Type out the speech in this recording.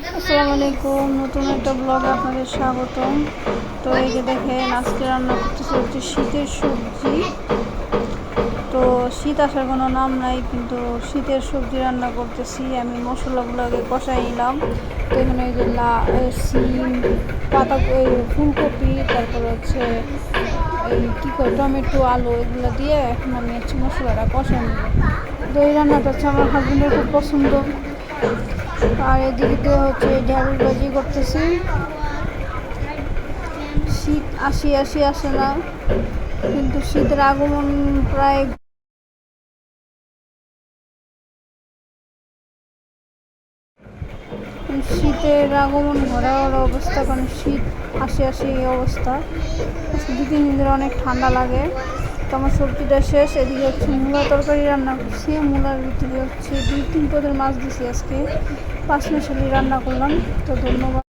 আসসালামু আলাইকুম। নতুন একটা ব্লগে আপনাদের স্বাগতম। তো এই যে দেখেন, আজকে রান্না করতেছি হচ্ছে শীতের সবজি। তো শীত আসার কোনো নাম নাই, কিন্তু শীতের সবজি রান্না করতেছি। আমি মশলাগুলো আগে কষাই নিলাম। তো এখানে এই যে লা সিম, পাতা এই ফুলকপি, তারপর হচ্ছে এই কী করে টমেটো, আলু, এগুলো দিয়ে এখন আমি হচ্ছে মশলাটা কষাই নিব তো এই রান্নাটা হচ্ছে আমার হাজবেন্ডের খুব পছন্দ। আর এদিকে হচ্ছে ঢেঁড়স ভাজি করতেছি। শীত আসি আসি, আসে না। কিন্তু শীতের আগমন প্রায় শীতের আগমন ঘরে অবস্থা, কারণ শীত আসি আসি অবস্থা। দু তিন দিন অনেক ঠান্ডা লাগে। তো আমার সবজিটা শেষ, এদিকে হচ্ছে মূলা তরকারি রান্না করছি, মূলার ভিতরে হচ্ছে দুই, তিন পদের মাছ দিছি আজকে। পাঁচ মিশালি রান্না করলাম, তো ধন্যবাদ।